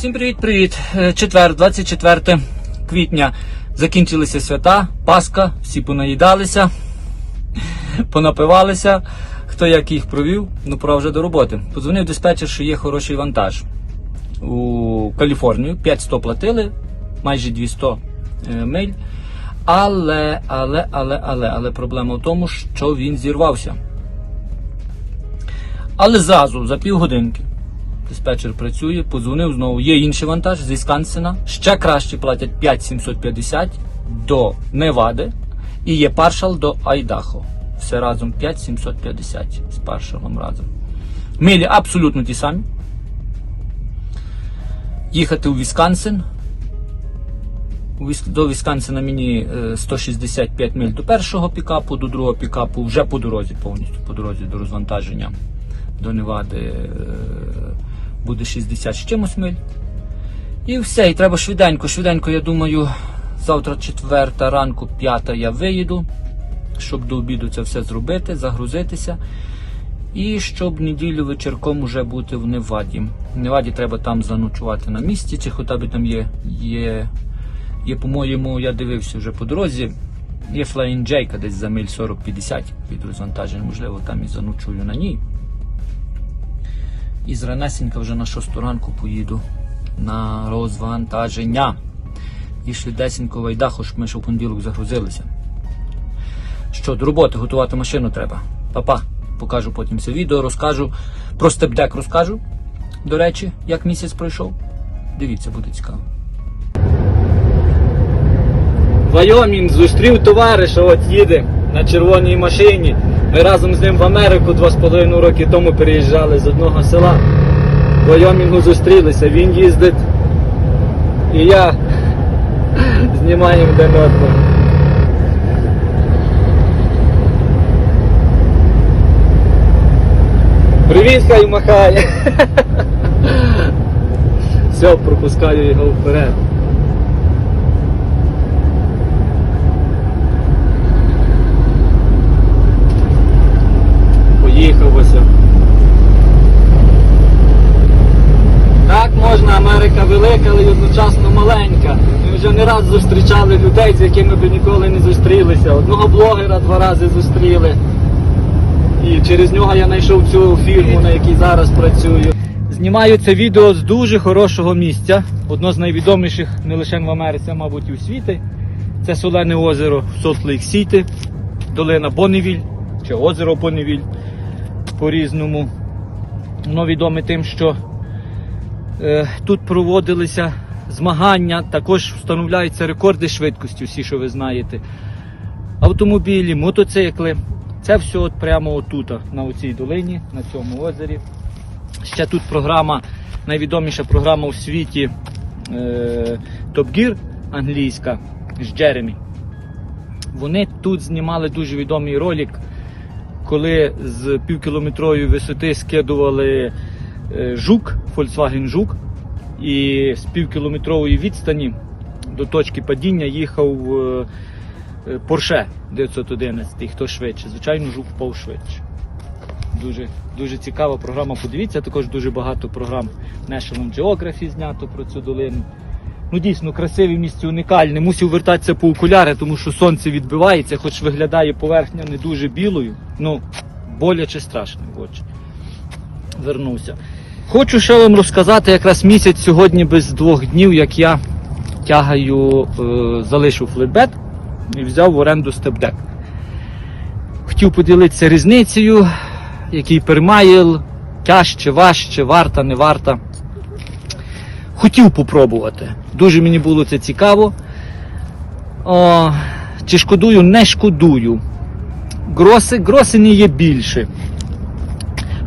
Всім привіт-привіт! Е, Четвер, 24 квітня. Закінчилися свята, Пасха, всі понаїдалися, понапивалися. Хто як їх провів, ну пора вже до роботи. Подзвонив диспетчер, що є хороший вантаж у Каліфорнію. 500 платили, майже 200 е, миль. Але, але, але, але, але проблема в тому, що він зірвався. Але зразу, за півгодинки, диспетчер працює, подзвонив знову. Є інший вантаж з Вісконсина. Ще краще платять 5750 до Невади. І є паршал до Айдахо. Все разом 5750 з паршалом разом. Милі абсолютно ті самі. Їхати у Вісконсин. До Вісконсина мені е, 165 миль до першого пікапу, до другого пікапу вже по дорозі, повністю по дорозі до розвантаження до Невади е, буде 60 з чимось миль. І все, і треба швиденько, швиденько, я думаю, завтра четверта ранку, п'ята я виїду, щоб до обіду це все зробити, загрузитися. І щоб неділю вечірком уже бути в Неваді. В Неваді треба там заночувати на місці, чи хоча б там є, є, є по-моєму, я дивився вже по дорозі. Є Flying J десь за миль 40-50 від розвантаження, можливо, там і заночую на ній. І з вже на 6 ранку поїду на розвантаження. І швидесенько вайдаху, щоб ми ще в понеділок загрузилися. Що, до роботи готувати машину треба. Па-па. Покажу потім це відео, розкажу. Про степдек розкажу. До речі, як місяць пройшов. Дивіться, буде цікаво. Вайомінг зустрів товариша, от їде на червоній машині. Ми разом з ним в Америку два з половиною роки тому переїжджали з одного села. В Вайомінгу зустрілися, він їздить. І я знімаємо один одного. Привіт, хай махає. Все, пропускаю його вперед. Поїхав ось. Так можна, Америка велика, але одночасно маленька. Ми вже не раз зустрічали людей, з якими б ніколи не зустрілися. Одного блогера два рази зустріли. І через нього я знайшов цю фірму, на якій зараз працюю. Знімаю це відео з дуже хорошого місця. Одно з найвідоміших не лише в Америці, а мабуть і у світі. Це солене озеро Солт Лейк Сіті, долина Бонневіль, чи озеро Бонневіль по-різному. Воно відоме тим, що тут проводилися змагання, також встановляються рекорди швидкості, всі, що ви знаєте. Автомобілі, мотоцикли. Це все от прямо отут, на оцій долині, на цьому озері. Ще тут програма, найвідоміша програма у світі е, Top Gear англійська з Джеремі. Вони тут знімали дуже відомий ролик, коли з півкілометрової висоти скидували е, жук, Volkswagen Жук, і з півкілометрової відстані до точки падіння їхав е, е, Porsche 911, хто швидше. Звичайно, жук впав швидше. Дуже, дуже цікава програма. Подивіться, також дуже багато програм National Geography знято про цю долину. Ну дійсно красиве місце унікальне. Мусив вертатися по окуляри, тому що сонце відбивається, хоч виглядає поверхня не дуже білою. Ну, боляче страшно. Вернувся. Хочу ще вам розказати якраз місяць сьогодні без двох днів, як я тягаю, е, залишив флетбет і взяв в оренду степдек. Хотів поділитися різницею, який пермайл, тяжче, важче, варта, не варта. Хотів попробувати. Дуже мені було це цікаво. О, чи шкодую? Не шкодую. Гроси, гроси не є більше.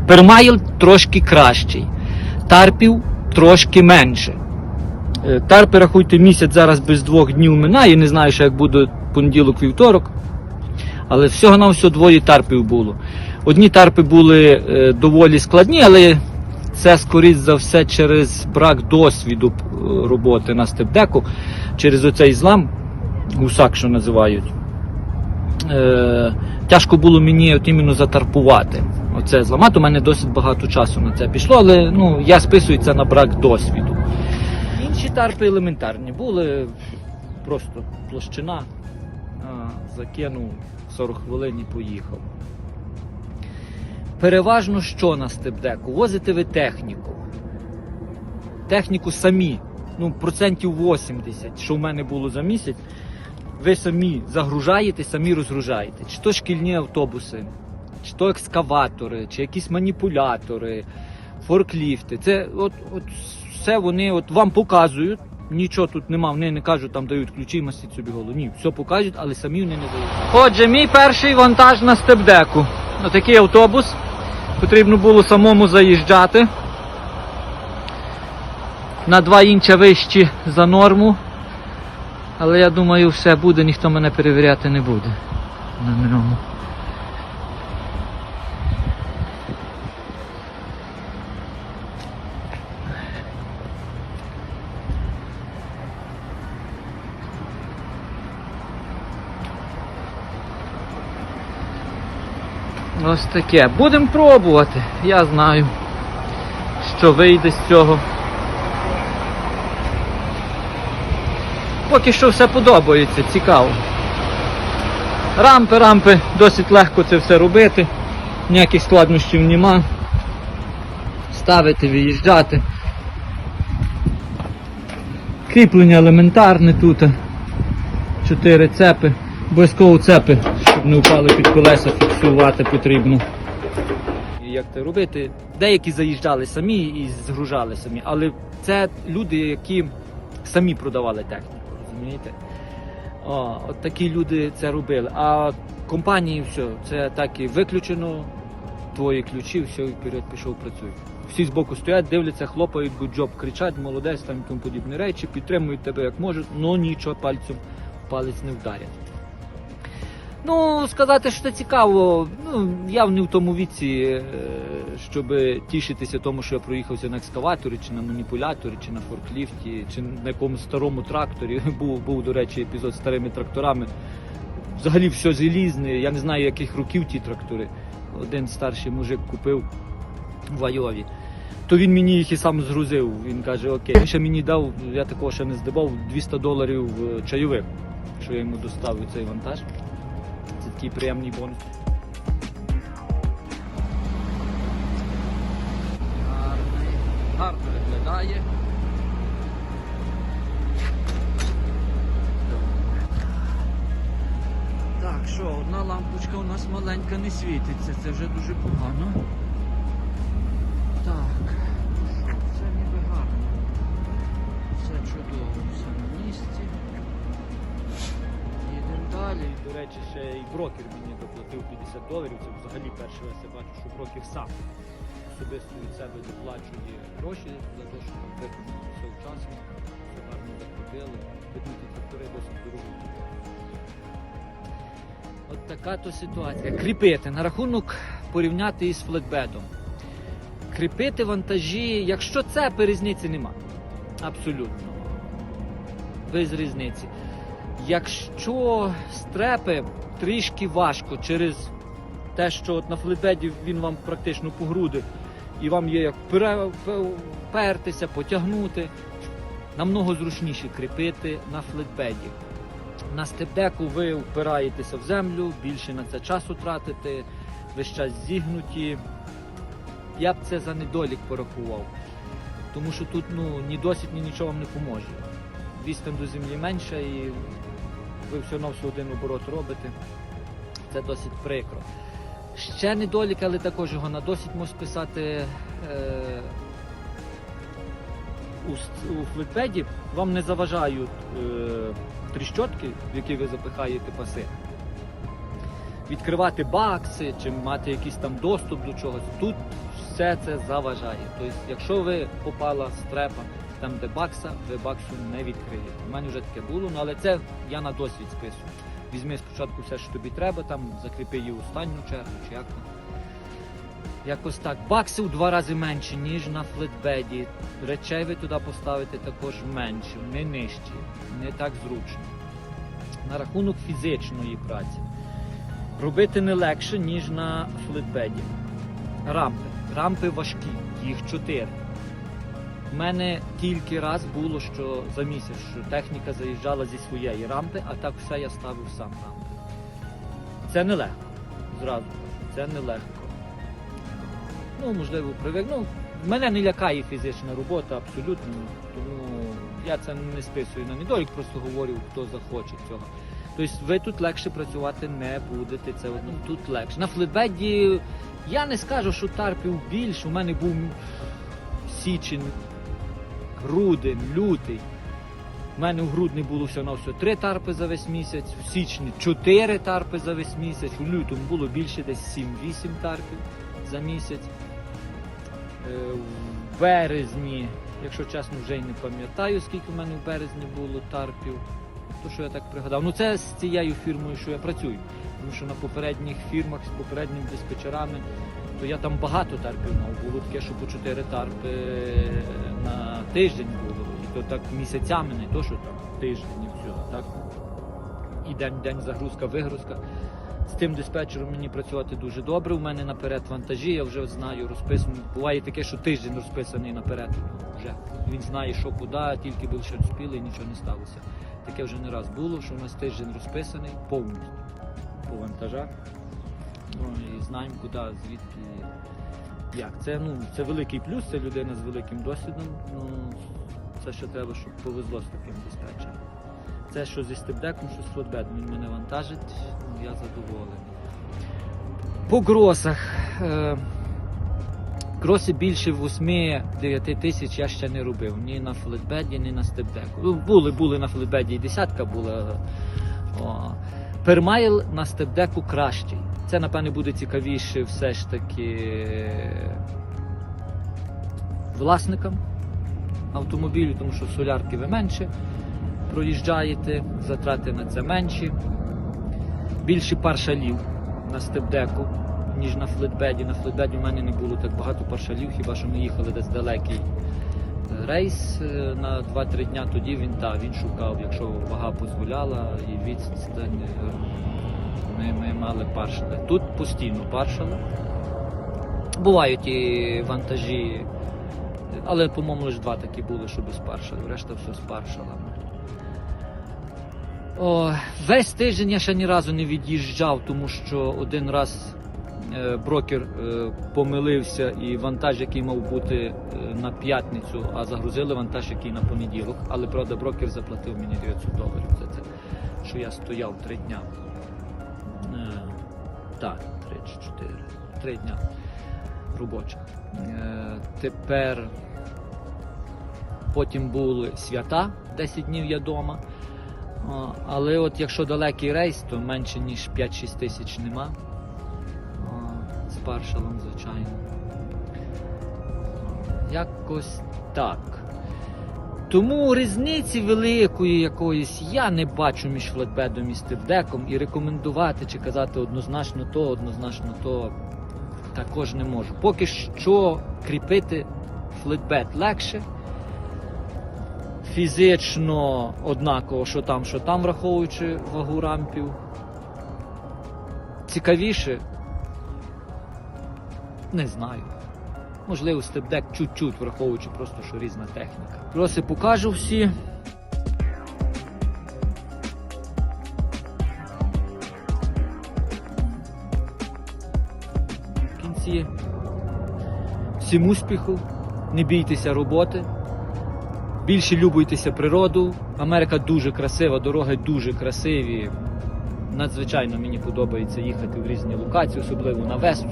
Пермайл трошки кращий. Тарпів трошки менше. Е, Тарпи, рахуйте, місяць зараз без двох днів минає. Не знаю, що як буде понеділок-вівторок. Але всього на всього двоє тарпів було. Одні тарпи були е, доволі складні, але це, скоріш за все, через брак досвіду е, роботи на степдеку, через оцей злам, гусак, що називають. Е, тяжко було мені от іменно затарпувати. Оце зламати. У мене досить багато часу на це пішло, але ну, я списую це на брак досвіду. Інші тарпи елементарні. Були просто площина, закинув 40 хвилин і поїхав. Переважно що на степдеку? Возите ви техніку. Техніку самі, ну, процентів 80, що в мене було за місяць, ви самі загружаєте, самі розгружаєте. Чи то шкільні автобуси, чи то екскаватори, чи якісь маніпулятори, форкліфти. Це от, от все вони от вам показують. Нічого тут нема, вони не кажуть, там дають ключі мастіть собі голову. Ні, все покажуть, але самі вони не дають. Отже, мій перший вантаж на степдеку. Отакий автобус. Потрібно було самому заїжджати. На два інча вищі за норму. Але я думаю, все буде, ніхто мене перевіряти не буде на ньому. Ось таке. Будемо пробувати. Я знаю, що вийде з цього. Поки що все подобається, цікаво. Рампи, рампи, досить легко це все робити. Ніяких складнощів нема. Ставити, виїжджати. Кріплення елементарне тут. Чотири цепи. Обов'язково цепи, щоб не впали під колеса, фіксувати потрібно. Як це робити? Деякі заїжджали самі і згружали самі, але це люди, які самі продавали техніку, розумієте? О, от такі люди це робили. А компанії все, це так і виключено, твої ключі, все, вперед пішов, працюй. Всі збоку стоять, дивляться, хлопають, гуджоb, кричать, молодець, там і тому подібні речі, підтримують тебе як можуть, але нічого пальцем палець не вдарять. Ну, сказати, що це цікаво, ну, я не в тому віці, щоб тішитися тому, що я проїхався на екскаваторі, чи на маніпуляторі, чи на форкліфті, чи на якомусь старому тракторі. Був, був, до речі, епізод з старими тракторами. Взагалі все залізне, я не знаю, яких років ті трактори. Один старший мужик купив в Айові. То він мені їх і сам згрузив. Він каже, окей. Він ще мені дав, я такого ще не здивав, 200 доларів е, чайових, що я йому доставив цей вантаж. Це такий приємний бонус. Виглядає. Так, що, одна лампочка у нас маленька не світиться, це вже дуже погано. Так, все ніби гарно. Все чудово, все на місці. Їдемо далі. До речі, ще і брокер мені доплатив 50 доларів. Це взагалі перший раз я бачу, що брокер сам особисто від себе доплачує гроші за те, що там виконано все вчасно, все гарно закрутили. Видно, трактори досить дорогі. От така то ситуація. Кріпити на рахунок порівняти із флетбедом. Кріпити вантажі, якщо це різниці нема. Абсолютно. Без різниці. Якщо стрепи трішки важко через те, що от на флетбеді він вам практично по груди, і вам є як пертися, потягнути, намного зручніше кріпити на флетбеді. На степдеку ви впираєтеся в землю, більше на це часу тратите, весь час зігнуті. Я б це за недолік порахував. Тому що тут ну, ні досвід, ні нічого вам не поможе. Відстань до землі менша і ви все одно все один оборот робите. Це досить прикро. Ще недолік, але також його на досвід можу списати. Е- у, у флетпеді вам не заважають е, тріщотки, в які ви запихаєте паси. Відкривати бакси чи мати якийсь там доступ до чогось. Тут все це заважає. Тобто, якщо ви попала стрепа там, де бакса, ви баксу не відкриєте. У мене вже таке було, ну, але це я на досвід списую. Візьми спочатку все, що тобі треба, там закріпи її останню чергу, чи як там. Якось так. Бакси в два рази менші, ніж на флетбеді. Речей ви туди поставите також менше, не нижчі, не так зручно. На рахунок фізичної праці. Робити не легше, ніж на флетбеді. Рампи. Рампи важкі, їх чотири. В мене тільки раз було, що за місяць, що техніка заїжджала зі своєї рампи, а так все я ставив сам рампи. Це нелегко. Зразу кажу, це нелегко. Ну, можливо, привик. Ну, мене не лякає фізична робота абсолютно, тому я це не списую на недолік, просто говорю, хто захоче цього. Тобто ви тут легше працювати не будете. Це одно тут легше. На флетбеді я не скажу, що тарпів більше. У мене був січень, грудень, лютий. У мене в грудні було все на все три тарпи за весь місяць, в січні чотири тарпи за весь місяць, у лютому було більше десь 7-8 тарпів за місяць. Е, В березні, якщо чесно, вже й не пам'ятаю, скільки в мене в березні було тарпів. То, що я так пригадав. Ну це з цією фірмою, що я працюю. Тому що на попередніх фірмах з попередніми диспетчерами, то я там багато тарпів мав. Було таке, що по 4 тарпи на тиждень було. І то так місяцями, не то, що там тиждень і все. Так? І день-день загрузка, вигрузка. З тим диспетчером мені працювати дуже добре. У мене наперед вантажі, я вже знаю, розписано. Буває таке, що тиждень розписаний наперед. Вже. Він знає, що куди, тільки би ще спіли і нічого не сталося. Таке вже не раз було, що у нас тиждень розписаний повністю по вантажах. Ну, і знаємо, куди, звідки, як. Це, ну, це великий плюс, це людина з великим досвідом. Ну, це ще треба, щоб повезло з таким диспетчером. Це що зі степдеком, що з флотбедом. Він мене вантажить, ну, я задоволений. По гросах. Е, Гроси більше 8-9 тисяч я ще не робив. Ні на флетбеді, ні на степдеку. Ну, Були, були на флетбеді і десятка була. Пермайл на степдеку кращий. Це, напевне, буде цікавіше все ж таки власникам автомобілю, тому що солярки ви менше проїжджаєте, затрати на це менші. Більше паршалів на степдеку, ніж на флетбеді. На флетбеді в мене не було так багато паршалів, хіба що ми їхали десь далекий е, рейс е, на 2-3 дня, тоді він та, він шукав, якщо вага дозволяла і відстань. Ми, ми мали паршали. Тут постійно паршали. Бувають і вантажі, але, по-моєму, лише два такі були, що без паршалів, решта все з паршалами. О, весь тиждень я ще ні разу не від'їжджав, тому що один раз е, брокер е, помилився і вантаж, який мав бути е, на п'ятницю, а загрузили вантаж, який на понеділок. Але правда, брокер заплатив мені 900 доларів за це, що я стояв три дня. Е, так, три чи чотири. Три дня робочих. Е, тепер потім були свята, 10 днів я вдома. Але от якщо далекий рейс, то менше ніж 5-6 тисяч нема. З паршалом, звичайно. Якось так. Тому різниці великої якоїсь я не бачу між флетбедом і степдеком і рекомендувати чи казати однозначно то, однозначно то також не можу. Поки що кріпити флетбед легше фізично однаково, що там, що там, враховуючи вагу рампів. Цікавіше? Не знаю. Можливо, степдек чуть-чуть, враховуючи просто, що різна техніка. Кроси покажу всі. В кінці всім успіху, не бійтеся роботи. Більше любуйтеся природу. Америка дуже красива, дороги дуже красиві. Надзвичайно мені подобається їхати в різні локації, особливо на вест,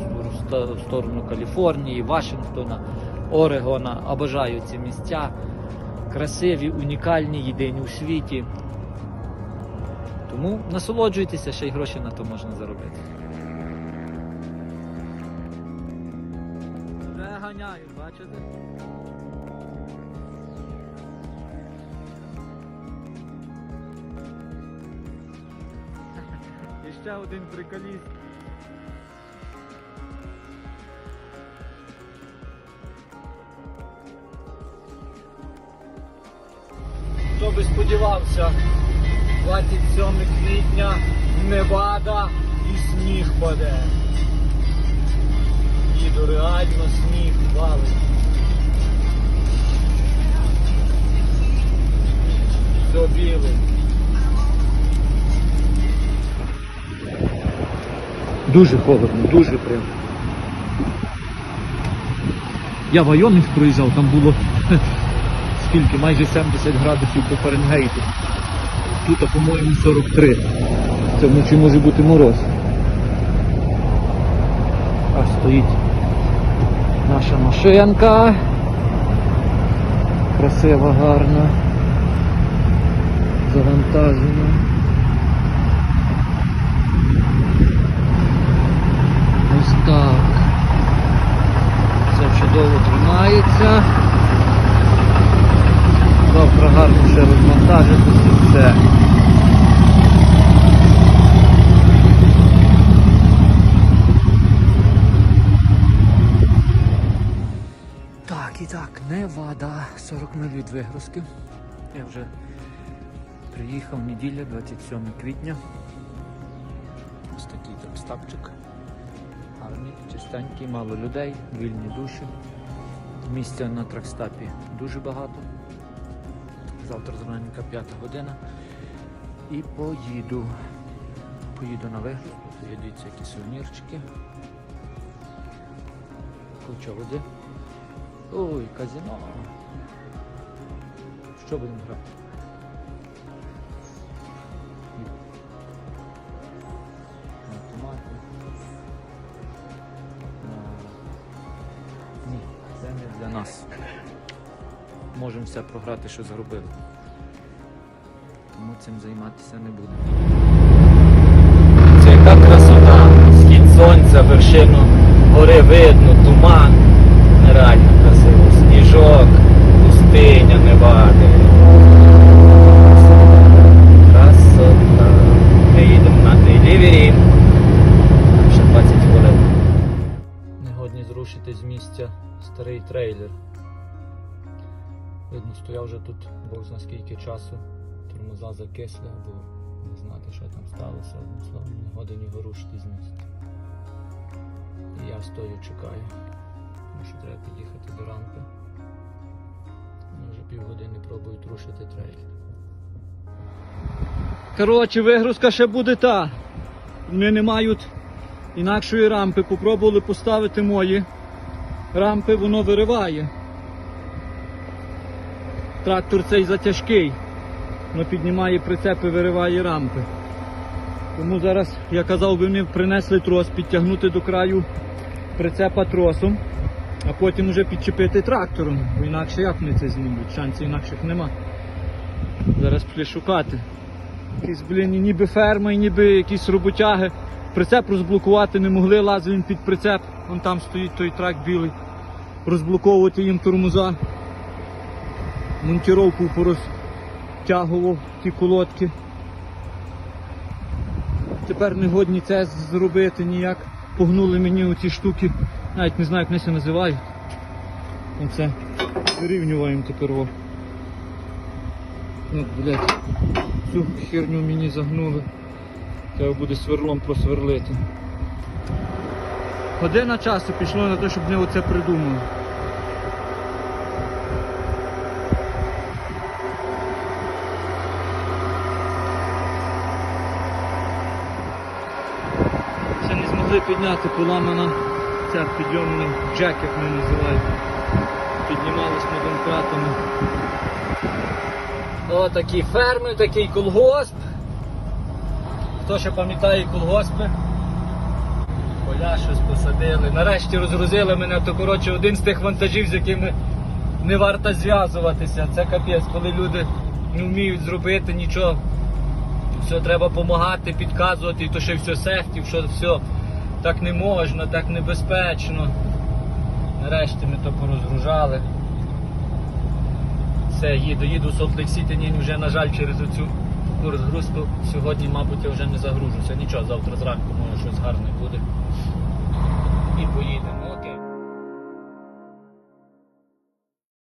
в сторону Каліфорнії, Вашингтона, Орегона. Обожаю ці місця. Красиві, унікальні, єдині у світі. Тому насолоджуйтеся, ще й гроші на то можна заробити. Вже ганяють, бачите? ще один приколіст. Хто би сподівався, 27 квітня невада і сніг паде. Їду реально сніг валить. До білий. Дуже холодно, дуже прям. Я в Айонинг проїжджав, там було скільки, майже 70 градусів по Фаренгейту. Тут, по-моєму, 43. Це вночі може бути мороз. А стоїть наша машинка. Красива, гарна. Завантажена. Ось так. Все чудово тримається. Завтра гарно ще розвантажитися все. Так, і так, Невада, 40 миль від вигрузки. Я вже приїхав неділя, 27 квітня. Ось такий тракстапчик. Гарний, чистенький, мало людей, вільні душі. Місця на тракстапі дуже багато. Завтра зраненька п'ята година. І поїду. Поїду на є, дивіться, які сувенірчики. Куча води. Ой, казино. Що будемо грати? Нас. Можемо все програти, що зробили. Тому цим займатися не будемо. Це яка красота. Схід сонця, вершину гори видно, туман. Нереально красиво. Сніжок, пустиня, невади. Видно, стояв вже тут бог зна скільки часу. Тормоза закисли, або не знати, що там сталося. Одним словом, не годен його рушити з місця. І я стою, чекаю. Тому що треба під'їхати до рамки. Вони вже півгодини пробують рушити трейлер. Коротше, вигрузка ще буде та. Вони не мають інакшої рампи. Попробували поставити мої рампи, воно вириває. Трактор цей затяжкий. Воно піднімає прицепи, вириває рампи. Тому зараз, я казав, би вони принесли трос, підтягнути до краю прицепа тросом, а потім вже підчепити трактором. Бо інакше як вони це знімуть? Шансів інакших нема. Зараз пішли шукати. Якісь, блін, ніби ферма, ніби якісь роботяги. Прицеп розблокувати не могли, лазив під прицеп. Вон там стоїть той трак білий. Розблоковувати їм тормоза. Монтіровку порозтягував ті колодки. Тепер не годні це зробити ніяк. Погнули мені оці штуки. Навіть не знаю, як вони це називають. Оце вирівнюємо тепер. О. От, блядь. Цю херню мені загнули. Треба буде сверлом просверлити. Година часу пішло на те, щоб вони оце придумали. Ще не змогли підняти поламана ця підйомний джек, як вони називають. Піднімались ми домкратами. О, ферми, такий колгосп. Хто ще пам'ятає колгоспи? Поля щось посадили. Нарешті розгрузили мене, то коротше один з тих вантажів, з якими не варто зв'язуватися. Це капець, коли люди не вміють зробити нічого. Все треба допомагати, підказувати, і то ще все сефтів, що все так не можна, так небезпечно. Нарешті ми то порозгружали. Все, їду, їду в Солт Лейк Сіті, ні, вже, на жаль, через оцю таку розгрузку сьогодні, мабуть, я вже не загружуся. Нічого, завтра зранку може щось гарне буде. І поїдемо.